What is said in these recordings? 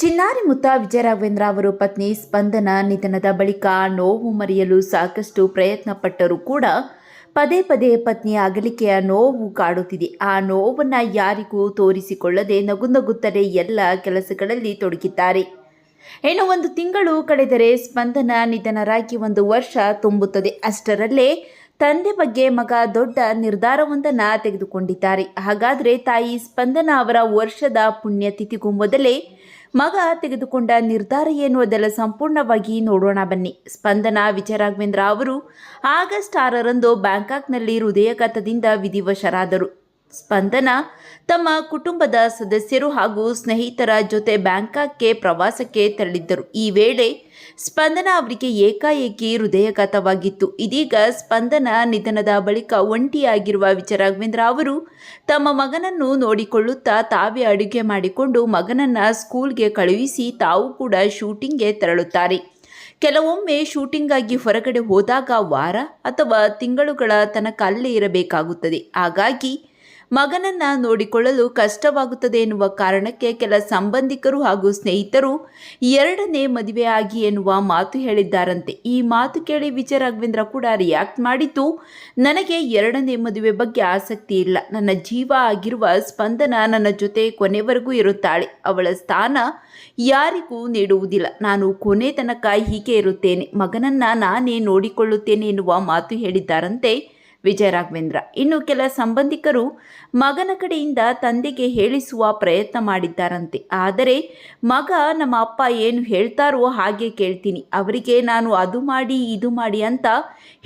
ಚಿನ್ನಾರಿ ಮುತ್ತ ವಿಜಯರಾಘವೇಂದ್ರ ಅವರು ಪತ್ನಿ ಸ್ಪಂದನ ನಿಧನದ ಬಳಿಕ ನೋವು ಮರೆಯಲು ಸಾಕಷ್ಟು ಪ್ರಯತ್ನ ಪಟ್ಟರೂ ಕೂಡ ಪದೇ ಪದೇ ಪತ್ನಿಯ ಅಗಲಿಕೆಯ ನೋವು ಕಾಡುತ್ತಿದೆ. ಆ ನೋವನ್ನು ಯಾರಿಗೂ ತೋರಿಸಿಕೊಳ್ಳದೆ ನಗು ನಗುತ್ತಲೇ ಎಲ್ಲ ಕೆಲಸಗಳಲ್ಲಿ ತೊಡಗಿದ್ದಾರೆ. ಇನ್ನು ಒಂದು ತಿಂಗಳು ಕಳೆದರೆ ಸ್ಪಂದನ ನಿಧನರಾಗಿ ಒಂದು ವರ್ಷ ತುಂಬುತ್ತದೆ. ಅಷ್ಟರಲ್ಲೇ ತಂದೆ ಬಗ್ಗೆ ಮಗ ದೊಡ್ಡ ನಿರ್ಧಾರವೊಂದನ್ನು ತೆಗೆದುಕೊಂಡಿದ್ದಾರೆ. ಹಾಗಾದರೆ ತಾಯಿ ಸ್ಪಂದನ ಅವರ ವರ್ಷದ ಪುಣ್ಯತಿಥಿಗೂ ಮೊದಲೇ ಮಗ ತೆಗೆದುಕೊಂಡ ನಿರ್ಧಾರ ಏನು ಅದೆಲ್ಲ ಸಂಪೂರ್ಣವಾಗಿ ನೋಡೋಣ ಬನ್ನಿ. ಸ್ಪಂದನ ವಿಜಯರಾಘವೇಂದ್ರ ಅವರು ಆಗಸ್ಟ್ ಆರರಂದು ಬ್ಯಾಂಕಾಕ್ನಲ್ಲಿ ಹೃದಯಾಘಾತದಿಂದ ವಿಧಿವಶರಾದರು. ಸ್ಪಂದನ ತಮ್ಮ ಕುಟುಂಬದ ಸದಸ್ಯರು ಹಾಗೂ ಸ್ನೇಹಿತರ ಜೊತೆ ಬ್ಯಾಂಕಾಕ್ಗೆ ಪ್ರವಾಸಕ್ಕೆ ತೆರಳಿದ್ದರು. ಈ ವೇಳೆ ಸ್ಪಂದನ ಅವರಿಗೆ ಏಕಾಏಕಿ ಹೃದಯಘಾತವಾಗಿತ್ತು. ಇದೀಗ ಸ್ಪಂದನ ನಿಧನದ ಬಳಿಕ ಒಂಟಿಯಾಗಿರುವ ವಿಜಯರಾಘವೇಂದ್ರ ಅವರು ತಮ್ಮ ಮಗನನ್ನು ನೋಡಿಕೊಳ್ಳುತ್ತಾ ತಾವೇ ಅಡುಗೆ ಮಾಡಿಕೊಂಡು ಮಗನನ್ನ ಸ್ಕೂಲ್ಗೆ ಕಳುಹಿಸಿ ತಾವು ಕೂಡ ಶೂಟಿಂಗ್ಗೆ ತೆರಳುತ್ತಾರೆ. ಕೆಲವೊಮ್ಮೆ ಶೂಟಿಂಗಾಗಿ ಹೊರಗಡೆ ಹೋದಾಗ ವಾರ ಅಥವಾ ತಿಂಗಳುಗಳ ತನಕ ಅಲ್ಲೇ ಇರಬೇಕಾಗುತ್ತದೆ. ಹಾಗಾಗಿ ಮಗನನ್ನ ನೋಡಿಕೊಳ್ಳಲು ಕಷ್ಟವಾಗುತ್ತದೆ ಎನ್ನುವ ಕಾರಣಕ್ಕೆ ಕೆಲ ಸಂಬಂಧಿಕರು ಹಾಗೂ ಸ್ನೇಹಿತರು ಎರಡನೇ ಮದುವೆ ಆಗಿ ಎನ್ನುವ ಮಾತು ಹೇಳಿದ್ದಾರಂತೆ. ಈ ಮಾತು ಕೇಳಿ ವಿಜಯ ರಾಘವೇಂದ್ರ ಕೂಡ ರಿಯಾಕ್ಟ್ ಮಾಡಿದ್ದು, ನನಗೆ ಎರಡನೇ ಮದುವೆ ಬಗ್ಗೆ ಆಸಕ್ತಿ ಇಲ್ಲ. ನನ್ನ ಜೀವ ಆಗಿರುವ ಸ್ಪಂದನ ನನ್ನ ಜೊತೆ ಕೊನೆವರೆಗೂ ಇರುತ್ತಾಳೆ. ಅವಳ ಸ್ಥಾನ ಯಾರಿಗೂ ನೀಡುವುದಿಲ್ಲ. ನಾನು ಕೊನೆ ತನಕ ಹೀಗೆ ಇರುತ್ತೇನೆ. ಮಗನನ್ನ ನಾನೇ ನೋಡಿಕೊಳ್ಳುತ್ತೇನೆ ಎನ್ನುವ ಮಾತು ಹೇಳಿದ್ದಾರಂತೆ. ವಿಜಯ ರಾಘವೇಂದ್ರ. ಇನ್ನು ಕೆಲ ಸಂಬಂಧಿಕರು ಮಗನ ಕಡೆಯಿಂದ ತಂದೆಗೆ ಹೇಳಿಸುವ ಪ್ರಯತ್ನ ಮಾಡಿದ್ದಾರಂತೆ. ಆದರೆ ಮಗ ನಮ್ಮ ಅಪ್ಪ ಏನು ಹೇಳ್ತಾರೋ ಹಾಗೆ ಕೇಳ್ತೀನಿ. ಅವರಿಗೆ ನಾನು ಅದು ಮಾಡಿ, ಇದು ಮಾಡಿ ಅಂತ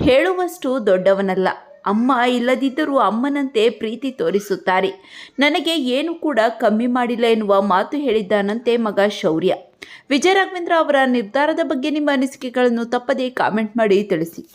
ಹೇಳುವಷ್ಟು ದೊಡ್ಡವನಲ್ಲ. ಅಮ್ಮ ಇಲ್ಲದಿದ್ದರೂ ಅಮ್ಮನಂತೆ ಪ್ರೀತಿ ತೋರಿಸುತ್ತಾರೆ. ನನಗೆ ಏನು ಕೂಡ ಕಮ್ಮಿ ಮಾಡಿಲ್ಲ ಎನ್ನುವ ಮಾತು ಹೇಳಿದ್ದಾನಂತೆ ಮಗ ಶೌರ್ಯ. ವಿಜಯ ರಾಘವೇಂದ್ರ ಅವರ ನಿರ್ಧಾರದ ಬಗ್ಗೆ ನಿಮ್ಮ ಅನಿಸಿಕೆಗಳನ್ನು ತಪ್ಪದೇ ಕಾಮೆಂಟ್ ಮಾಡಿ ತಿಳಿಸಿ.